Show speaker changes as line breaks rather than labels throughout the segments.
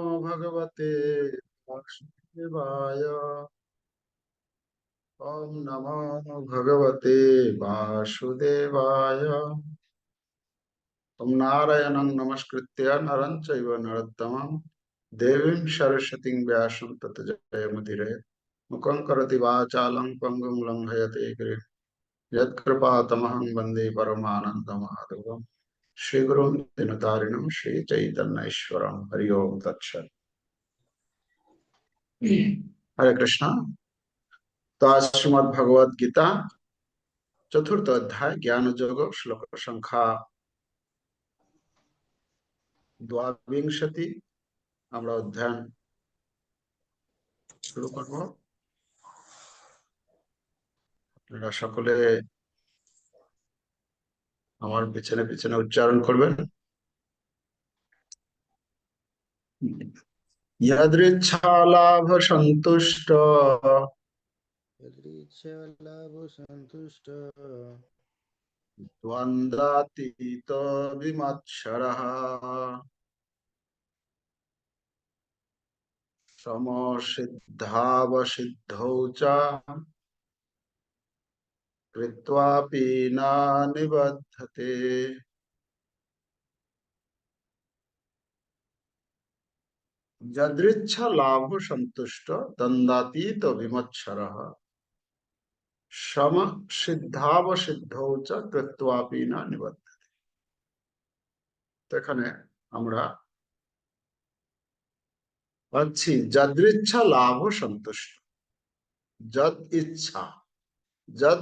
भगवते वासुदेवाय। ओम नमो भगवते वासुदेवाय। ओम नारायणं नमस्कृत्य नरं चैव नरोत्तमं। देवीं सरस्वतीं व्यासं तत् जयमुदिरे। मुखं करोति वाचालं पङ्गुं लङ्घयते गिरिं। यत्कृपातमहं वंदे परमानन्दमाधवम्। श्रीगुरुं दिनतारिणं श्रीचैतन्यैश्वरं हरि ओम तत्सत् हरे कृष्णा तो आज श्रीमद भगवद गीता চতুর্থ অধ্যায় জ্ঞান যোগ শ্লোক সংখ্যা দ্বাবিংশতি আমরা অধ্যয়ন শুরু করব আপনারা সকলে আমার পিছনে পিছনে উচ্চারণ করবেন। লাভ সন্তুষ্ট।
লাভ সন্তুষ্ট।
দ্বন্দ্বাতীত বিমৎসর। সমসিদ্ধাবসিদ্ধৌ চ। कृत्वापि न निबध्यते যদৃচ্ছা লাভ সন্তুষ্ট দ্বন্দ্বাতীত বিমৎসর সম সিদ্ধাবসিদ্ধ চ কৃত্বাপি না নিবদ্ধ এখানে আমরা পাচ্ছি যদৃচ্ছা লাভ সন্তুষ্ট যদ ইচ্ছা যদ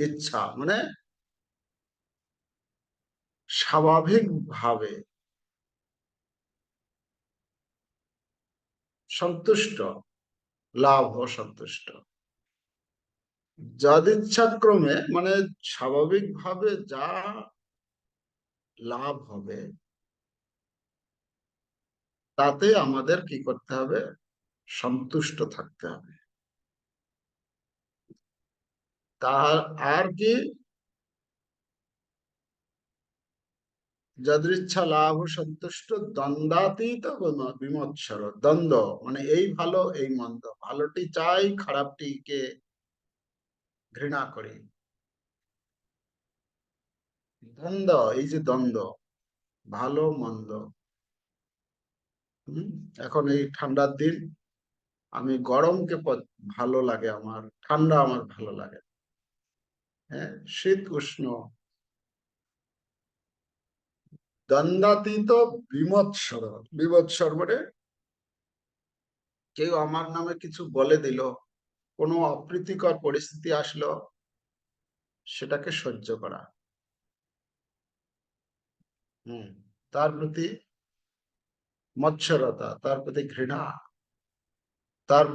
ইচ্ছা মানে স্বাভাবিক ভাবে সন্তুষ্ট, লাভ সন্তুষ্ট। যদ ইচ্ছাক্রমে মানে স্বাভাবিকভাবে যা লাভ হবে, তাতে আমাদের কি করতে হবে? সন্তুষ্ট থাকতে হবে। তার আর কি? যদৃচ্ছা লাভ সন্তুষ্ট দ্বন্দ্বাতীত বিমৎসর। দ্বন্দ্ব মানে এই ভালো, এই মন্দ। ভালোটি চাই, খারাপটিকে ঘৃণা করি। দ্বন্দ্ব, এই যে দ্বন্দ্ব, ভালো, মন্দ। এখন এই ঠান্ডার দিন, আমি গরমকে ভালো লাগে আমার, ঠান্ডা আমার ভালো লাগে। হ্যাঁ শীত উষ্ণ। দ্বন্দ্বাতীত বিমৎসর বিমৎসর মানে কেউ আমার নামে কিছু বলে দিল, কোনো অপ্রীতিকর পরিস্থিতি আসলো, সেটাকে সহ্য করা। হম, তার প্রতি মৎসরতা, তার প্রতি ঘৃণা, তার,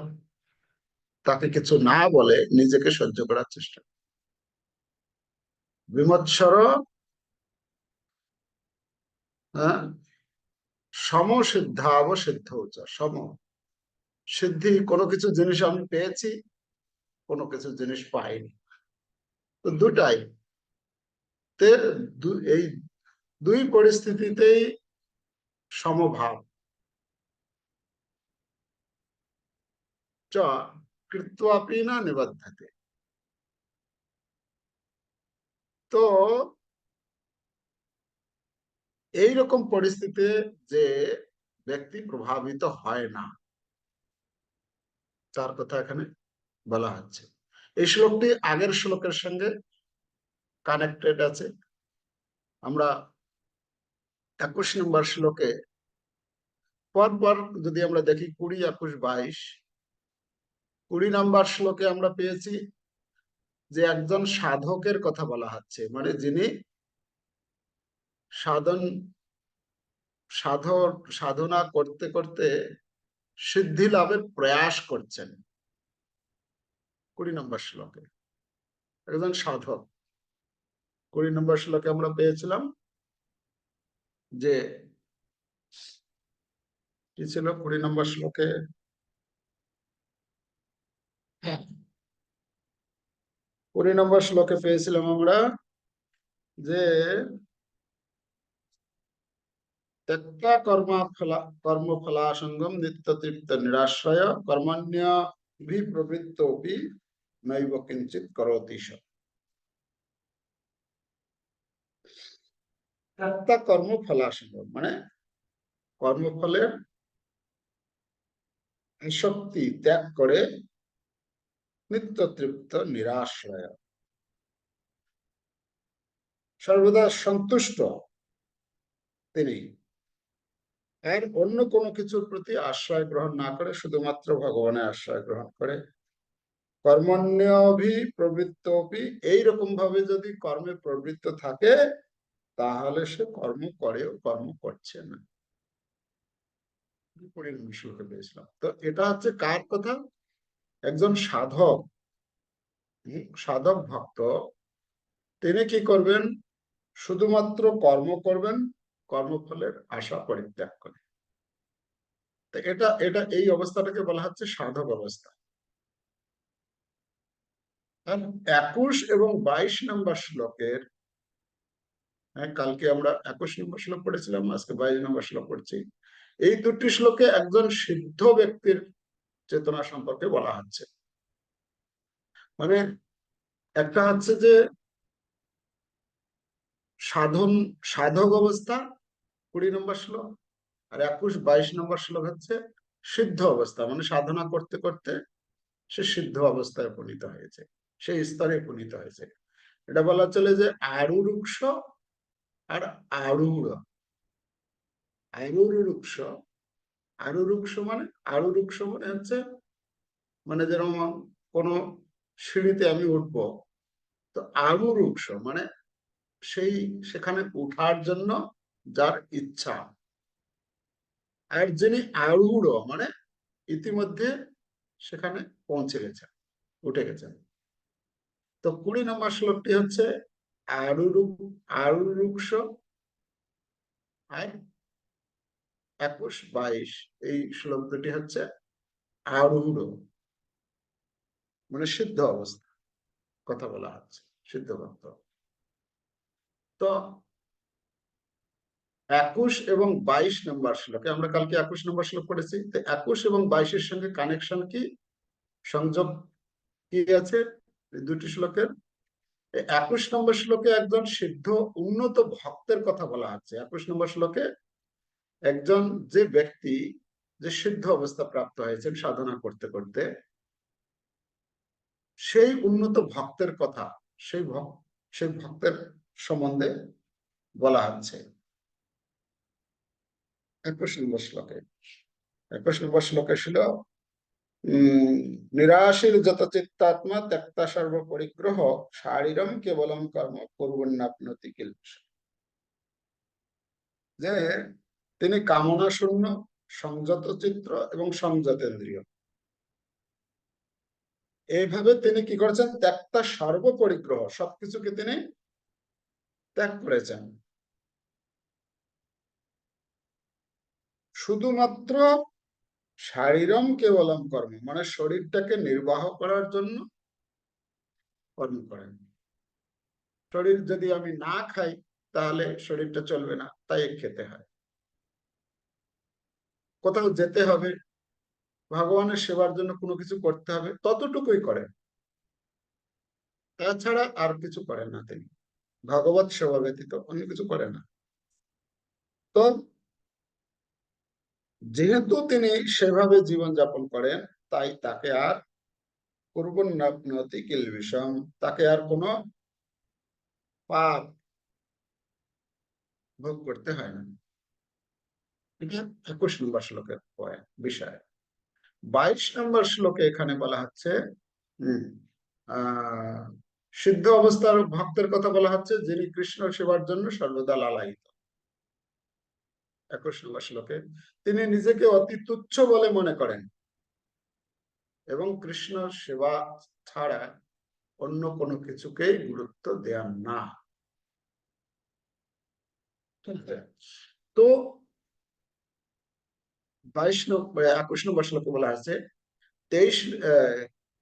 তাকে কিছু না বলে নিজেকে সহ্য করার চেষ্টা। বিমৎসর হ্যাঁ? সমসিদ্ধাবসিদ্ধ সম। সিদ্ধি কোনো কিছু জিনিস আমি পেয়েছি, কোনো কিছু জিনিস পাইনি। তো দুটাই। এই দুই পরিস্থিতিতেই সমভাব। চ, কৃত্বাপি না নিবদ্ধতে। তো এইরকম পরিস্থিতিতে যে ব্যক্তি প্রভাবিত হয় না, তার কথা এখানে বলা হচ্ছে। এই শ্লোকটি আগের শ্লোকের সঙ্গে কানেক্টেড আছে। আমরা একুশ নম্বর শ্লোকে পর পর যদি আমরা দেখি কুড়ি, একুশ, বাইশ, কুড়ি নম্বর শ্লোকে আমরা পেয়েছি যে একজন সাধকের কথা বলা হচ্ছে। মানে যিনি সাধন সাধন, সাধনা করতে করতে সিদ্ধি লাভের প্রয়াস করছেন। কুড়ি নম্বর শ্লোকে। একজন সাধক। কুড়ি নম্বর শ্লোকে আমরা পেয়েছিলাম যে, কি ছিল? কুড়ি নম্বর শ্লোকে? কুড়ি নম্বর শ্লোকে পেয়েছিলাম আমরা যে ত্যক্তা কর্মফলা কর্মফলাসঙ্গম নিত্য তৃপ্ত নিরাশ্রয় নৈব কিঞ্চিত করোতি ত্যক্তা কর্মফলাসঙ্গম মানে কর্মফলের শক্তি ত্যাগ করে নিত্য তৃপ্ত নিরাশ্রয়। সর্বদা সন্তুষ্ট তিনি। আর অন্য কোনো কিছুর প্রতি আশ্রয় গ্রহণ না করে, শুধুমাত্র ভগবানের আশ্রয় গ্রহণ করে। কর্মণ্যভি প্রবৃত্ত এইরকম ভাবে যদি কর্মে প্রবৃত্ত থাকে, তাহলে সে কর্ম করেও কর্ম করছে না। তো এটা হচ্ছে কার কথা? একজন সাধক সাধক ভক্ত, তিনি কি করবেন? শুধুমাত্র কর্ম করবেন, কর্মফলের আশা পরিত্যাগ করে। এটা এটা এই অবস্থাটাকে বলা হচ্ছে সাধক অবস্থা। একুশ এবং বাইশ নম্বর শ্লোকের হ্যাঁ কালকে আমরা একুশ নম্বর শ্লোক পড়েছিলাম, আজকে বাইশ নম্বর শ্লোক পড়ছি। এই দুটি শ্লোকে একজন সিদ্ধ ব্যক্তির চেতনা সম্পর্কে বলা হচ্ছে। মানে একটা হচ্ছে যে সাধন, সাধক অবস্থা কুড়ি নম্বর শ্লোক আর একুশ, বাইশ নম্বর শ্লোক হচ্ছে সিদ্ধ অবস্থা। মানে সাধনা করতে করতে সে সিদ্ধ অবস্থায় উপনীত হয়েছে সেই স্তরে উপনীত হয়েছে। এটা বলা চলে যে আরুরুক্ষ আর আরুর। আরুরুক্ষ আরুরুক্ষ মানে আরুরুক্ষ মানে হচ্ছে মানে যেরকম কোনো সিঁড়িতে আমি উঠবো, তো আরুরুক্ষ মানে সেই সেখানে উঠার জন্য যার ইচ্ছা। আর যিনি আরূঢ় মানে ইতিমধ্যে সেখানে পৌঁছে গেছেন, উঠে গেছেন। তো কুড়ি নম্বর শ্লোকটি হচ্ছে আরুরূপ আরুরুক্ষ আর একুশ, বাইশ এই শ্লোক হচ্ছে আরূঢ় মানে সিদ্ধ অবস্থা, কথা বলা হচ্ছে, সিদ্ধ ভক্ত তো একুশ এবং বাইশ নম্বর শ্লোকে, আমরা কালকে একুশ নম্বর শ্লোক করেছি তো একুশ এবং বাইশের সঙ্গে কানেকশন কি? সংযোগ কি আছে? দুটি শ্লোকের। একুশ নম্বর শ্লোকে একজন সিদ্ধ উন্নত ভক্তের কথা বলা হচ্ছে একুশ নম্বর শ্লোকে একজন যে ব্যক্তি, যে সিদ্ধ অবস্থা প্রাপ্ত হয়েছেন সাধনা করতে করতে, সেই উন্নত ভক্তের কথা, সেই সেই ভক্তের সম্বন্ধে বলা হচ্ছে। একুশ নম্বর শ্লোকে একুশ নম্বর শ্লোকে ছিল, উম, নিরাশীর যত চিত্তাত্মা ত্যক্তা সর্ব পরিগ্রহ শারীরম কেবলম কর্ম করবন্নাপনতি কিল যে তিনি কামনা শূন্য সংযত চিত্র এবং সংযতেন্দ্রিয়। এইভাবে তিনি কি করেছেন? ত্যাগটা সর্বপরিগ্রহ, সবকিছুকে তিনি ত্যাগ করেছেন। শুধুমাত্র শারীরম কেবলম কর্ম মানে শরীরটাকে নির্বাহ করার জন্য কর্ম করেন। শরীর যদি আমি না খাই, তাহলে শরীরটা চলবে না, তাই খেতে হয়। কোথাও যেতে হবে, ভগবানের সেবার জন্য কোনো কিছু করতে হবে, ততটুকুই করেন। তাছাড়া আর কিছু করেন না তিনি। ভগবত সেবা ব্যতীত অন্য কিছু করেন না। তো যেহেতু তিনি সেভাবে জীবন যাপন করেন, তাই তাকে আর পূর্বন নতি কিল বিষম, তাকে আর কোনো পাপ ভোগ করতে হয় না। একুশ নম্বর শ্লোকের বিষয়। বাইশ নম্বর শ্লোকে এখানে বলা হচ্ছে সিদ্ধ অবস্থার ভক্তের কথা বলা হচ্ছে যিনি কৃষ্ণ সেবার জন্য সর্বদা লালায়িত। একুশ নম্বর শ্লোকে তিনি নিজেকে অতি তুচ্ছ বলে মনে করেন এবং কৃষ্ণ সেবা ছাড়া অন্য কোনো কিছুকেই গুরুত্ব দেন না। তো বাইশ নম্বর একুশ নম্বর শ্লোকে বলা আছে, তেইশ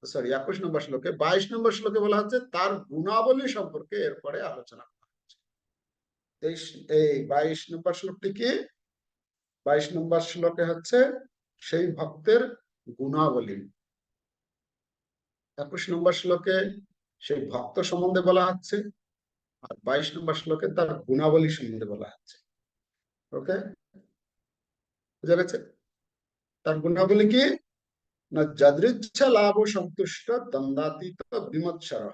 সরি একুশ নম্বর শ্লোকে, বাইশ নম্বর শ্লোকে বলা তার গুণাবলী সম্পর্কে এরপরে আলোচনা করা হচ্ছে। তেইশ, এই বাইশ নম্বর শ্লোকটি কি? বাইশ নম্বর শ্লোকে হচ্ছে, সেই ভক্তের গুণাবলী। একুশ নম্বর শ্লোকে সেই ভক্ত সম্বন্ধে বলা হচ্ছে, আর বাইশ নম্বর শ্লোকে তার গুণাবলী সম্বন্ধে বলা হচ্ছে। ওকে? বুঝা গেছে? তার গুণাবলী কি? না, যদৃচ্ছা লাভ ও সন্তুষ্ট দ্বন্দ্বাতীত বিমৎসর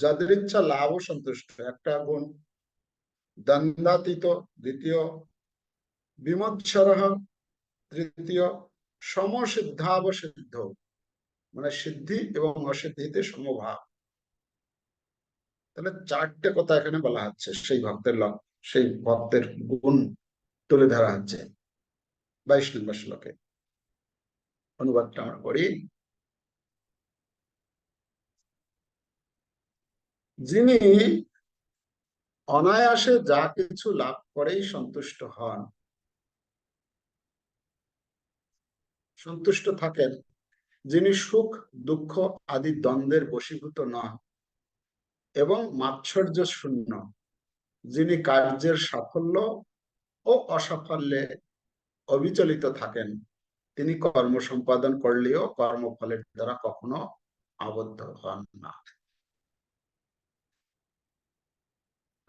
যদৃচ্ছা লাভ ও সন্তুষ্ট, একটা গুণ। দ্বন্দ্বাতীত দ্বিতীয়। বিমৎসর তৃতীয়। সমসিদ্ধাবসিদ্ধ মানে সিদ্ধি এবং অসিদ্ধিতে সমভাব। তাহলে চারটে কথা এখানে বলা হচ্ছে, সেই ভক্তের সেই ভক্তের গুণ তুলে ধরা হচ্ছে। বাইশ নম্বর শ্লোকে। অনুবাদটা আমরা করি। যিনি অনায়াসে যা কিছু লাভ করেই সন্তুষ্ট হন, সন্তুষ্ট থাকেন। যিনি সুখ, দুঃখ আদি দ্বন্দ্বের বশীভূত নন এবং মাৎসর্য শূন্য। যিনি কার্যের সাফল্য ও অসাফল্যে অবিচলিত থাকেন তিনি কর্ম সম্পাদন করলেও কর্মফলের দ্বারা কখনো আবদ্ধ হন না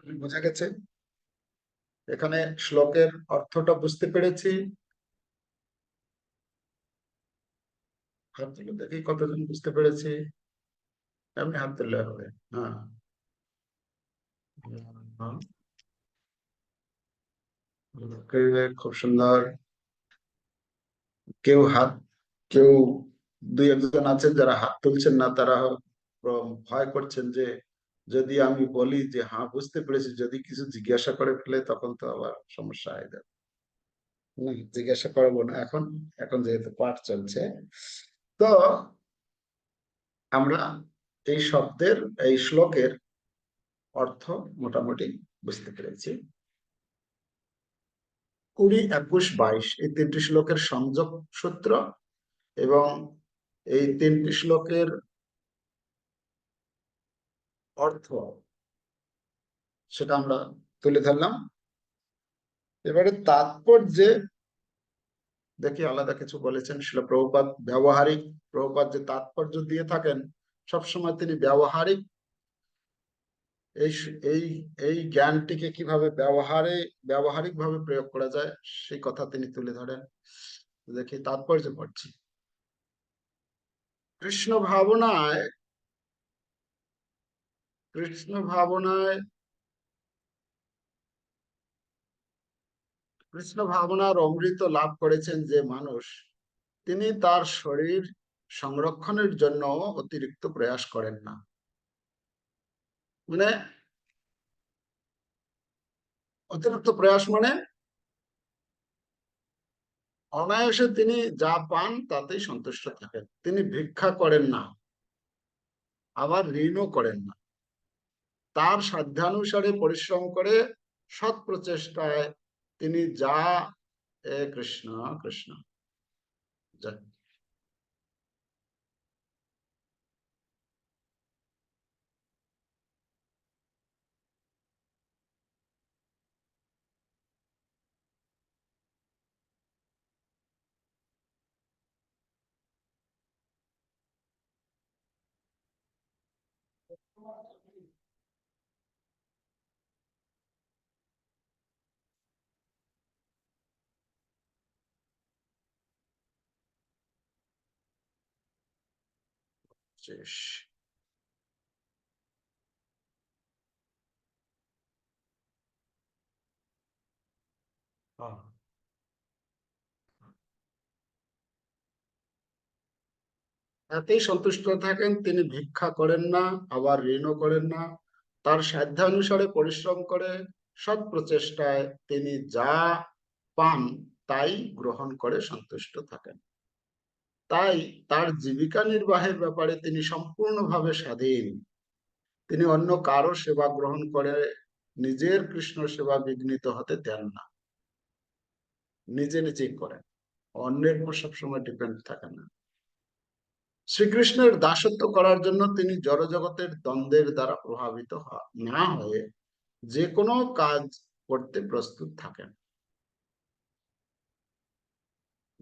বোঝা গেছে এখানে শ্লোকের অর্থটা বুঝতে পেরেছি দেখি কতজন বুঝতে পেরেছি এমনি হাত তুললে হবে হ্যাঁ হ্যাঁ। খুব সুন্দর কেউ হাত, কেউ দুই একজন আছেন যারা হাত তুলছেন না, তারা ভয় করছেন যে যদি আমি বলি যে হ্যাঁ বুঝতে পেরেছি। যদি কিছু জিজ্ঞাসা করে ফেলে, তখন তো আবার সমস্যা হয়ে যাবে। জিজ্ঞাসা করব না। এখন এখন যেহেতু পাঠ চলছে, তো আমরা এই শব্দের, এই শ্লোকের অর্থ মোটামুটি বুঝতে পেরেছি। কুড়ি, একুশ, বাইশ এই তিনটি শ্লোকের সংযোগ সূত্র এবং এই তিনটি শ্লোকের অর্থ সেটা আমরা তুলে ধরলাম। এবারে তাৎপর্যে দেখি আলাদা কিছু বলেছেন শিল প্রভুপাত। ব্যবহারিক প্রভুপাত যে তাৎপর্য দিয়ে থাকেন, সবসময় তিনি ব্যবহারিক এই এই এই জ্ঞানটিকে কীভাবে ব্যবহারে ব্যবহারিক ভাবে প্রয়োগ করা যায়, সেই কথা তিনি তুলে ধরেন। দেখি তাৎপর্য পড়ছি। কৃষ্ণ ভাবনায় কৃষ্ণ ভাবনায়, কৃষ্ণ ভাবনার অমৃত লাভ করেছেন যে মানুষ, তিনি তার শরীর সংরক্ষণের জন্য অতিরিক্ত প্রয়াস করেন না। মানে অতিরিক্ত প্রয়াস মানে অনায়াসে তিনি যা পান তাতেই সন্তুষ্ট থাকেন। তিনি ভিক্ষা করেন না, আবার ঋণও করেন না। তার সাধ্যানুসারে পরিশ্রম করে সৎ প্রচেষ্টায় তিনি যা, এ কৃষ্ণ কৃষ্ণ। যা শেষ হ্যাঁ তাতেই সন্তুষ্ট থাকেন, তিনি ভিক্ষা করেন না, আবার ঋণও করেন না। তার সাধ্যানুসারে পরিশ্রম করে, সৎ প্রচেষ্টায় তিনি যা পান তাই গ্রহণ করে সন্তুষ্ট থাকেন। তাই তার জীবিকা নির্বাহের ব্যাপারে তিনি সম্পূর্ণভাবে স্বাধীন। তিনি অন্য কারও সেবা গ্রহণ করে নিজের কৃষ্ণ সেবা বিঘ্নিত হতে দেন না। নিজে নিজেই করেন, অন্যের উপর সবসময় ডিপেন্ড থাকেন না। শ্রীকৃষ্ণের দাসত্ব করার জন্য তিনি জড়জগতের দ্বন্দ্বের দ্বারা প্রভাবিত না হয়ে যে কোনো কাজ করতে প্রস্তুত থাকেন।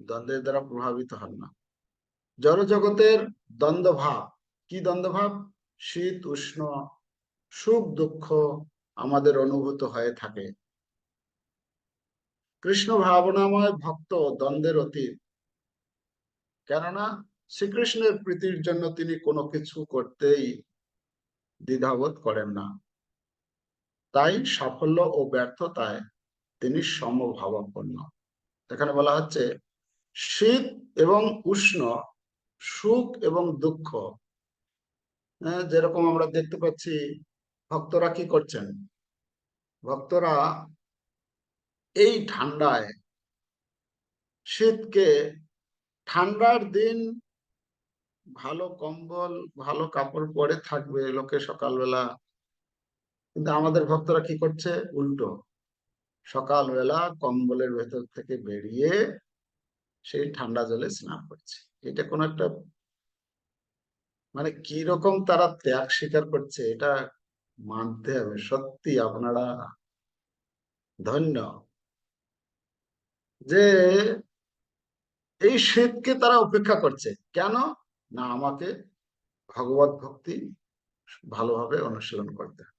দ্বন্দ্বের দ্বারা প্রভাবিত হন না। জড় জগতের দ্বন্দ্ব ভাব কি দ্বন্দ্ব ভাব শীত, উষ্ণ, সুখ, দুঃখ আমাদের অনুভূত হয়ে থাকে। কৃষ্ণ ভাবনাময় ভক্ত দ্বন্দ্বের অতীত। কেননা শ্রীকৃষ্ণের প্রীতির জন্য তিনি কোনো কিছু করতেই দ্বিধাবোধ করেন না। তাই সাফল্য ও ব্যর্থতায় তিনি সমভাবাপন্ন। এখানে বলা হচ্ছে শীত এবং উষ্ণ সুখ এবং দুঃখ হ্যাঁ, যেরকম আমরা দেখতে পাচ্ছি ভক্তরা কি করছেন? ভক্তরা এই ঠান্ডায় শীতকে ঠান্ডার দিন ভালো কম্বল, ভালো কাপড় পরে থাকবে লোকে সকালবেলা। কিন্তু আমাদের ভক্তরা কি করছে? উল্টো। সকালবেলা কম্বলের ভেতর থেকে বেরিয়ে সেই ঠান্ডা জলে স্নান করছে। এটা কোন একটা মানে কি রকম তারা ত্যাগ স্বীকার করছে, এটা মানতে হবে। সত্যি আপনারা ধন্য। যে এই শীতকে তারা উপেক্ষা করছে। কেন? না আমাকে ভগবত ভক্তি ভালোভাবে অনুশীলন করতে হবে।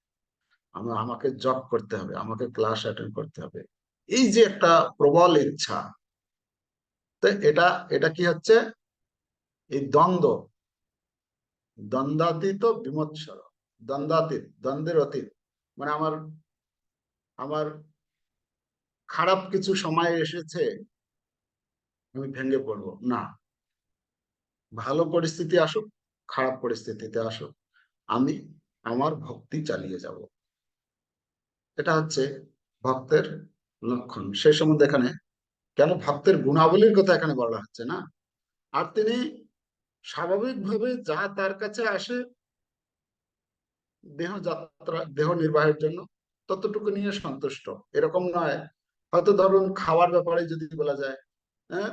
আমি আমাকে জব করতে হবে, আমাকে ক্লাস অ্যাটেন্ড করতে হবে। এই যে একটা প্রবল ইচ্ছা, তো এটা এটা কি হচ্ছে? এই দ্বন্দ্ব। দ্বন্দ্বাতীত বিমৎসর। দ্বন্দ্বাতীত, দ্বন্দ্বের অতীত। মানে আমার আমার খারাপ কিছু সময় এসেছে, আমি ভেঙে পড়ব। না। ভালো পরিস্থিতি আসুক, খারাপ পরিস্থিতিতে আসুক, আমি আমার ভক্তি চালিয়ে যাব। এটা হচ্ছে ভক্তের লক্ষণ। সেই সম্বন্ধে এখানে কেন ভক্তের গুণাবলীর কথা এখানে বলা হচ্ছে না? আর তিনি স্বাভাবিকভাবে যা তার কাছে আসে, দেহ যাত্রা, দেহ নির্বাহের জন্য ততটুকু নিয়ে সন্তুষ্ট। এরকম নয়। হয়তো ধরুন খাওয়ার ব্যাপারে যদি বলা যায় হ্যাঁ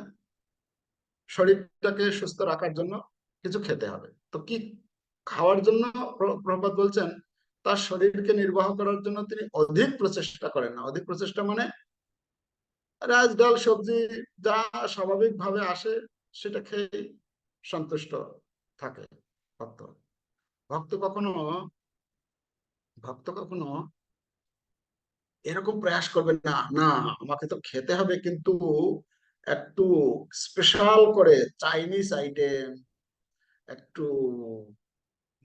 শরীরটাকে সুস্থ রাখার জন্য কিছু খেতে হবে। তো কি খাওয়ার জন্য প্র- প্রভুপাদ বলছেন? তার শরীরকে নির্বাহ করার জন্য তিনি অধিক প্রচেষ্টা করেন না। অধিক প্রচেষ্টা মানে রাজ, ডাল, সবজি যা স্বাভাবিক ভাবে আসে সেটা খেয়ে সন্তুষ্ট থাকে ভক্ত। ভক্ত কখনো ভক্ত কখনো এরকম প্রয়াস করবে না না, আমাকে তো খেতে হবে, কিন্তু একটু স্পেশাল করে চাইনিজ আইটেম একটু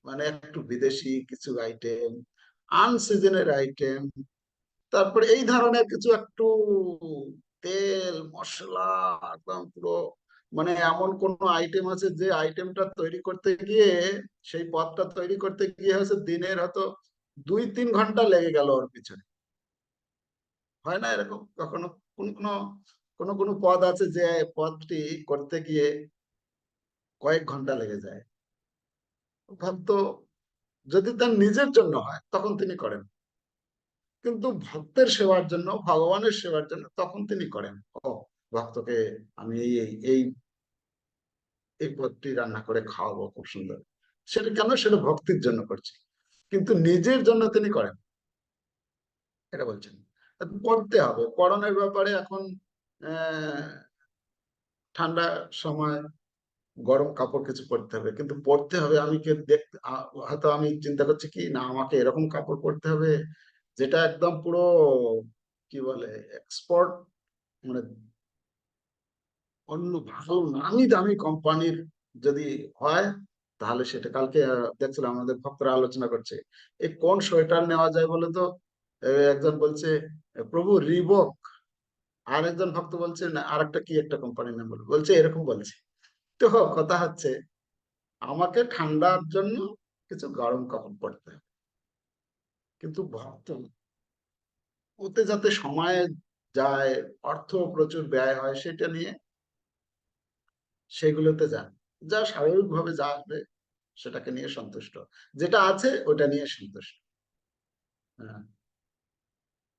মানে একটু বিদেশি কিছু আইটেম আনসিজনের আইটেম তারপরে এই ধরনের কিছু একটু তেল, মশলা, একদম পুরো মানে এমন কোন আইটেম আছে যে আইটেমটা তৈরি করতে গিয়ে, সেই পদটা তৈরি করতে গিয়ে হচ্ছে দিনের হয়তো দুই তিন ঘণ্টা লেগে গেল ওর পিছনে। হয় না এরকম কখনো? কোন কোন কোন কোন পদ আছে যে পদটি করতে গিয়ে কয়েক ঘণ্টা লেগে যায়। ভক্ত যদি তার নিজের জন্য হয়, তখন তিনি করেন। কিন্তু ভক্তের সেবার জন্য, ভগবানের সেবার জন্য তখন তিনি করেন। ও, ভক্তকে আমি এই এই এই পদটি রান্না করে খাওয়াবো, খুব সুন্দর। সেটা কেন? সেটা ভক্তির জন্য করছে। কিন্তু নিজের জন্য তিনি করেন। এটা বলছেন। পড়তে হবে। পড়ানোর ব্যাপারে এখন ঠান্ডা সময়, গরম কাপড় কিছু পরতে হবে। কিন্তু পরতে হবে, আমি কে দেখতে হয়তো আমি চিন্তা করছি কি, না, আমাকে এরকম কাপড় পরতে হবে যেটা একদম পুরো, কি বলে এক্সপোর্ট মানে অন্য ভালো নামি দামি কোম্পানির যদি হয়, তাহলে সেটা কালকে দেখছিলাম আমাদের ভক্তরা আলোচনা করছে। এই কোন সোয়েটার নেওয়া যায় বলে তো একজন বলছে, প্রভু, রিবক আর একজন ভক্ত বলছে না আর একটা কি একটা কোম্পানির নাম বলে বলছে, এরকম বলছে। তো কথা হচ্ছে, আমাকে ঠান্ডার জন্য কিছু গরম কাপড় পরতে হবে। কিন্তু ভক্ত, ওতে যাতে সময় যায়, অর্থ প্রচুর ব্যয় হয়, সেটা নিয়ে সেগুলোতে যান। যা স্বাভাবিকভাবে যা আসবে, সেটাকে নিয়ে সন্তুষ্ট। যেটা আছে, ওটা নিয়ে সন্তুষ্ট। হ্যাঁ।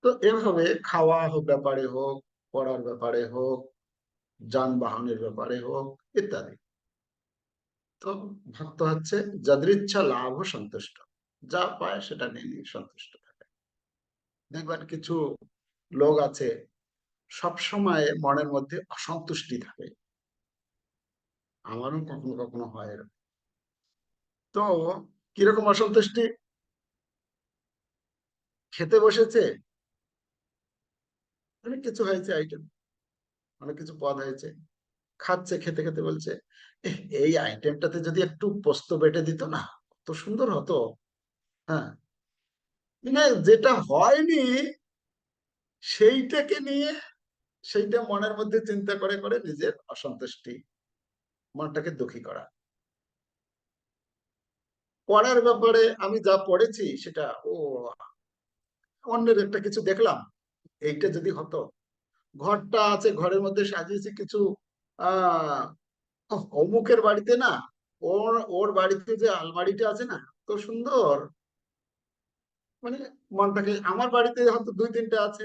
তো এভাবে খাওয়া হোক ব্যাপারে হোক পড়ার ব্যাপারে হোক, যানবাহনের ব্যাপারে হোক, ইত্যাদি। তো ভক্ত হচ্ছে যাদৃচ্ছা লাভ ও সন্তুষ্ট, যা পায় সেটা নিয়ে নিয়ে সন্তুষ্ট থাকে। দেখবেন কিছু লোক আছে সবসময় মনের মধ্যে অসন্তুষ্টি থাকে। আমারও কখনো কখনো হয়। তো কীরকম অসন্তুষ্টি? খেতে বসেছে? অনেক কিছু হয়েছে আইটেম। অনেক কিছু পদ হয়েছে। খাচ্ছে, খেতে খেতে বলছে এই আইটেমটাতে যদি একটু পোস্ত বেটে দিত না, কত সুন্দর হতো। হ্যাঁ। মানে যেটা হয়নি, সেইটাকে নিয়ে, সেইটা মনের মধ্যে চিন্তা করে করে নিজের অসন্তুষ্টি, মনটাকে দুঃখী করা। পড়ার ব্যাপারে আমি যা পড়েছি, সেটা ও অন্যের একটা কিছু দেখলাম। এইটা যদি হতো, ঘরটা আছে, ঘরের মধ্যে সাজিয়েছি কিছু আহ অমুকের বাড়িতে না, ওর ওর বাড়িতে যে আলমারিটা আছে না তো সুন্দর। মানে মনটাকে, আমার বাড়িতে হয়তো দুই তিনটা আছে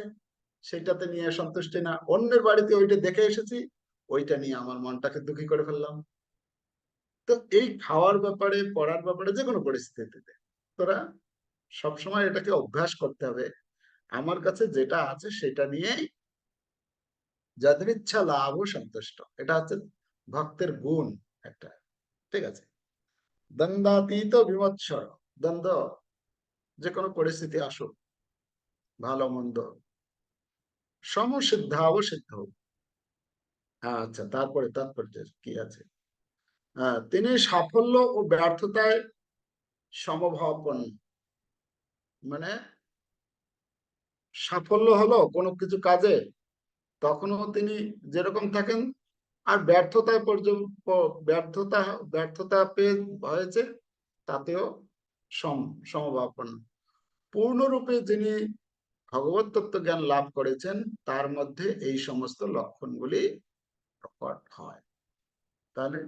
সেটাতে নিয়ে সন্তুষ্টি না, অন্যের বাড়িতে ওইটা দেখে এসেছি, ওইটা নিয়ে আমার মনটাকে দুঃখী করে ফেললাম। তো এই খাওয়ার ব্যাপারে, পড়ার ব্যাপারে যে কোনো পরিস্থিতিতে, তোরা সবসময় এটাকে অভ্যাস করতে হবে। আমার কাছে যেটা আছে সেটা নিয়েই যাদের ইচ্ছা লাভ ও সন্তুষ্ট। এটা হচ্ছে ভক্তের গুণ একটা, ঠিক আছে? দ্বন্দ্বাতীত বিমৎসর দ্বন্দ্ব যে কোনো পরিস্থিতি আসুক, ভালো মন্দ, সমসিদ্ধা অবসিদ্ধ আচ্ছা তারপরে তাৎপর্য কি আছে? তিনি সাফল্য ও ব্যর্থতায় সমভাবাপন্ন মানে সাফল্য হলো কোনো কিছু কাজে, তখনও তিনি যেরকম থাকেন আর ব্যর্থতায় পর্যন্ত, ব্যর্থতা ব্যর্থতা পেয়ে হয়েছে তাতেও সম সমভাবাপন্ন পূর্ণরূপে যিনি ভগবত তত্ত্ব জ্ঞান লাভ করেছেন, তার মধ্যে এই সমস্ত লক্ষণগুলি প্রকট হয়। তাহলে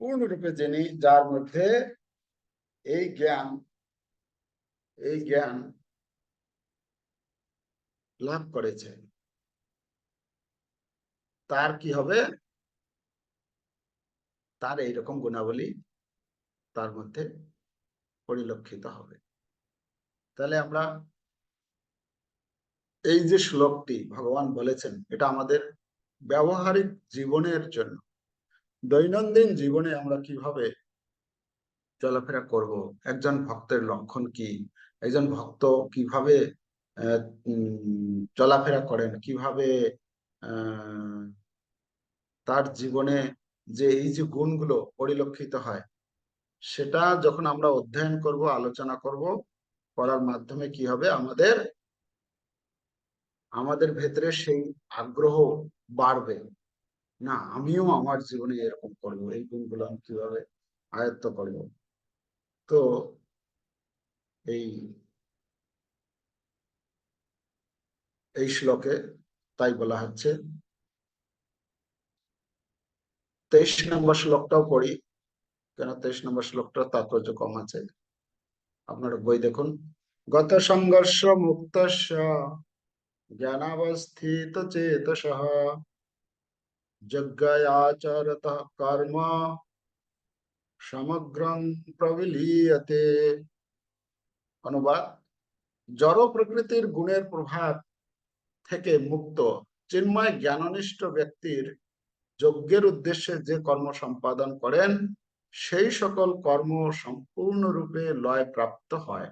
পূর্ণরূপে যিনি, যার মধ্যে এই জ্ঞান এই জ্ঞান লাভ করেছে। তার কি হবে? তার এইরকম গুণাবলী তার মধ্যে পরিলক্ষিত হবে। তাহলে আমরা এই যে শ্লোকটি ভগবান বলেছেন, এটা আমাদের ব্যবহারিক জীবনের জন্য। দৈনন্দিন জীবনে আমরা কীভাবে চলাফেরা করব? একজন ভক্তের লক্ষণ কি? একজন ভক্ত কীভাবে চলাফেরা করেন। কীভাবে তার জীবনে যে এই যে গুণগুলো পরিলক্ষিত হয়, সেটা যখন আমরা অধ্যয়ন করব, আলোচনা করব, করার মাধ্যমে কি হবে? আমাদের আমাদের ভেতরে সেই আগ্রহ বাড়বে। না, আমিও আমার জীবনে এরকম করব, এই গুণগুলো আমি কীভাবে আয়ত্ত করব? তো, এই এই শ্লোকে তাই বলা হচ্ছে। তেইশ নম্বর শ্লোকটাও পড়ি, কেন তেইশ নম্বর শ্লোকটা তাৎপর্য কম আছে। আপনারা বই দেখুন। গত সংঘর্ষ মুক্ত জ্ঞানাবস্থিত চেতস যজ্ঞাচরত কর্ম সমগ্রং প্রবিলীয়তে। অনুবাদ, জড় প্রকৃতির গুণের প্রভাব থেকে মুক্ত। চিন্ময় জ্ঞাননিষ্ঠ ব্যক্তির যজ্ঞের উদ্দেশ্যে যে কর্ম সম্পাদন করেন, সেই সকল কর্ম সম্পূর্ণরূপে লয় প্রাপ্ত হয়।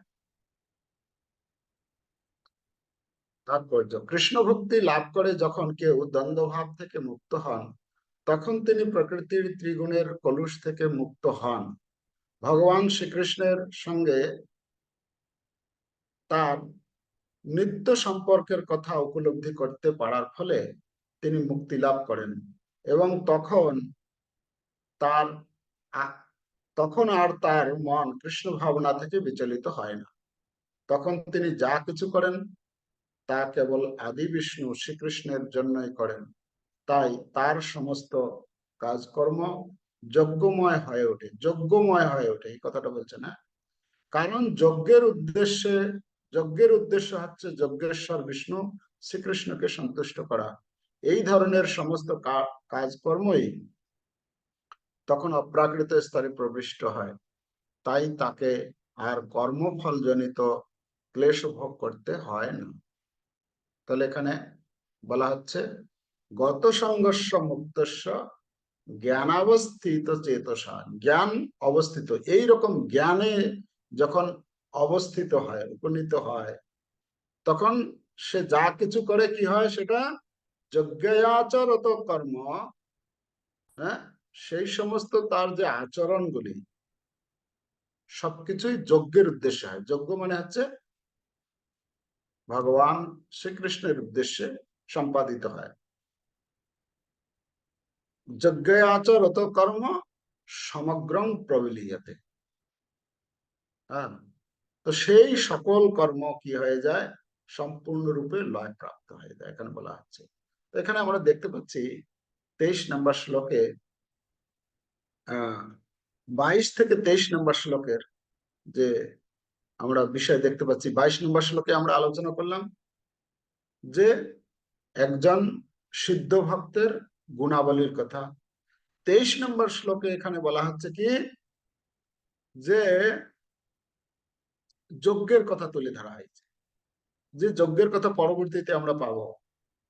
তাৎপর্য কৃষ্ণ ভক্তি লাভ করে যখন কেউ দ্বন্দ্বভাব থেকে মুক্ত হন, তখন তিনি প্রকৃতির ত্রিগুণের কলুষ থেকে মুক্ত হন। ভগবান শ্রীকৃষ্ণের সঙ্গে তার নিত্য সম্পর্কের কথা উপলব্ধি করতে পারার ফলে তিনি মুক্তি লাভ করেন এবং তখন তার তখন আর তার মন কৃষ্ণ ভাবনা থেকে বিচলিত হয় না। তখন তিনি যা কিছু করেন, তা কেবল আদি বিষ্ণু শ্রীকৃষ্ণের জন্যই করেন। তাই তার সমস্ত কাজকর্ম যজ্ঞময় হয়ে ওঠে। যজ্ঞময় হয়ে ওঠে, এই কথাটা বলছে না। কারণ যজ্ঞের উদ্দেশ্যে যজ্ঞের উদ্দেশ্য হচ্ছে যজ্ঞেশ্বর, বিষ্ণু, শ্রীকৃষ্ণকে সন্তুষ্ট করা। এই ধরনের সমস্ত কাজকর্মই তখন অপ্রাকৃত স্তরে প্রবিষ্ট হয়। তাই তাকে আর কর্মফল জনিত ক্লেশ ভোগ করতে হয় না। তাহলে এখানে বলা হচ্ছে, গত সংঘর্ষ মুক্তস্য জ্ঞানাবস্থিত চেতসা জ্ঞান অবস্থিত। এই রকম জ্ঞানে যখন অবস্থিত হয়, উপনীত হয়। তখন সে যা কিছু করে কি হয় সেটা? যজ্ঞাচরত কর্ম হ্যাঁ? সেই সমস্ত তার যে আচরণগুলি, সবকিছুই যজ্ঞের উদ্দেশ্যে হয়। যজ্ঞ মানে হচ্ছে ভগবান শ্রীকৃষ্ণের উদ্দেশ্যে সম্পাদিত হয়। যজ্ঞাচরত কর্ম সমগ্রং প্রবিলীয়তে। হ্যাঁ? তো সেই সকল কর্ম কি হয়ে যায়? সম্পূর্ণরূপে লয় প্রাপ্ত হয়ে যায়, এখানে বলা হচ্ছে। তো এখানে আমরা দেখতে পাচ্ছি তেইশ নম্বর শ্লোকে বাইশ থেকে তেইশ নম্বর শ্লোকের যে আমরা বিষয় দেখতে পাচ্ছি, বাইশ নম্বর শ্লোকে আমরা আলোচনা করলাম যে একজন সিদ্ধ ভক্তের গুণাবলীর কথা। তেইশ নম্বর শ্লোকে এখানে বলা হচ্ছে কি? যে যজ্ঞের কথা তুলে ধরা হয়েছে। যে যজ্ঞের কথা পরবর্তীতে আমরা পাবো,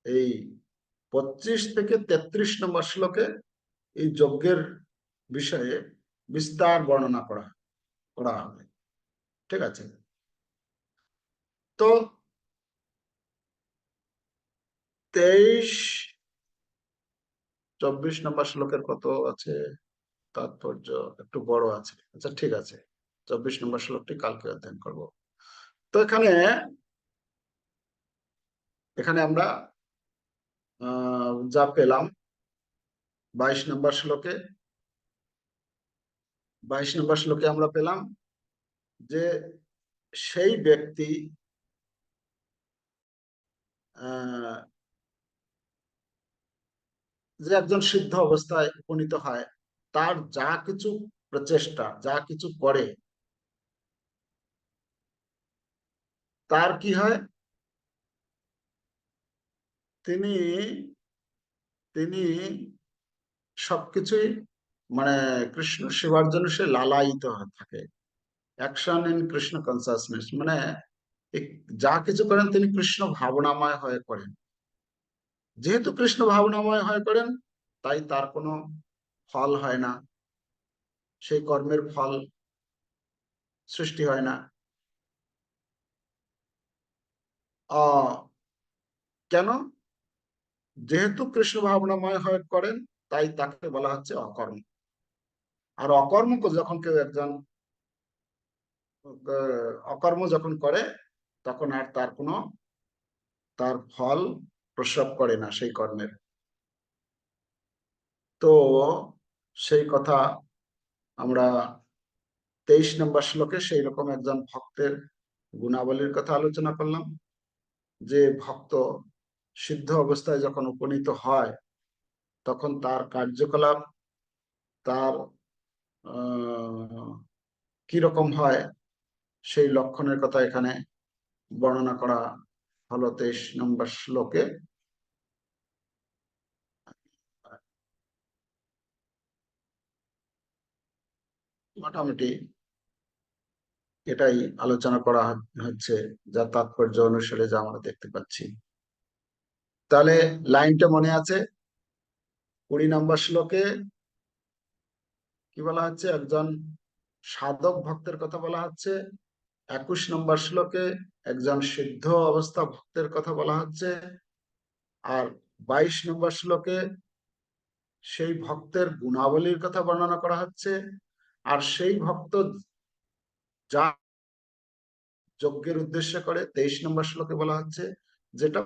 এই পঁচিশ থেকে তেত্রিশ নম্বর শ্লোকে এই যজ্ঞের বিষয়ে বিস্তার বর্ণনা করা করা হবে। ঠিক আছে? তো তেইশ, চব্বিশ নম্বর শ্লোকের কত আছে? তাৎপর্য একটু বড় আছে। আচ্ছা ঠিক আছে। চব্বিশ নম্বর শ্লোকটি কালকে অধ্যয়ন করব। তো এখানে এখানে আমরা যা পেলাম, বাইশ নম্বর শ্লোকে, বাইশ নম্বর শ্লোকে আমরা পেলাম যে সেই ব্যক্তি যে একজন সিদ্ধ অবস্থায় উপনীত হয়, তার যা কিছু প্রচেষ্টা, যা কিছু করে তার কি হয়? তিনি তিনি সবকিছুই মানে কৃষ্ণ সেবার জন্য সে লালায়িত থাকে। অ্যাকশন ইন কৃষ্ণ কনসাসনেস মানে যা কিছু করেন তিনি কৃষ্ণ ভাবনাময় হয়ে করেন। যেহেতু কৃষ্ণ ভাবনাময় হয়ে করেন, তাই তার কোনো ফল হয় না। সেই কর্মের ফল সৃষ্টি হয় না আহ কেন? যেহেতু কৃষ্ণ ভাবনাময় হয়ে করেন তাই তাকে বলা হচ্ছে অকর্ম। আর অকর্ম যখন কেউ একজন অকর্ম যখন করে, তখন আর তার কোনো, তার ফল প্রসব করে না সেই কর্মের। তো সেই কথা আমরা তেইশ নম্বর শ্লোকে সেই রকম একজন ভক্তের গুণাবলীর কথা আলোচনা করলাম। যে ভক্ত সিদ্ধ অবস্থায় যখন উপনীত হয়, তখন তার কার্যকলাপ, তার, আহ কীরকম হয় সেই লক্ষণের কথা এখানে বর্ণনা করা হলো তেইশ নম্বর শ্লোকে। মোটামুটি এটাই আলোচনা করা হচ্ছে যা তাৎপর্য অনুসারে যা আমরা দেখতে পাচ্ছি। তাহলে লাইনটা মনে আছে? কুড়ি নম্বর শ্লোকে কি বলা হচ্ছে? একজন সাধক ভক্তের কথা বলা হচ্ছে। একুশ নম্বর শ্লোকে একজন সিদ্ধ অবস্থা ভক্তের কথা বলা হচ্ছে। আর বাইশ নম্বর শ্লোকে সেই ভক্তের গুণাবলীর কথা বর্ণনা করা হচ্ছে। আর সেই ভক্ত যা যজ্ঞের উদ্দেশ্য করে, তেইশ নম্বর শ্লোকে বলা হচ্ছে, যেটা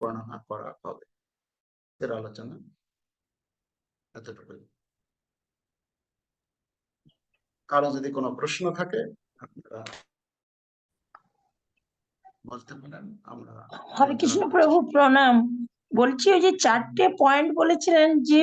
বর্ণনা করা হবে। এর আলোচনা এতটুকুই। কারও যদি কোনো প্রশ্ন থাকে, আপনারা বলতে আমরা
হরে কৃষ্ণ প্রভু প্রণাম। বলছি ওই যে চারটে পয়েন্ট বলেছিলেন যে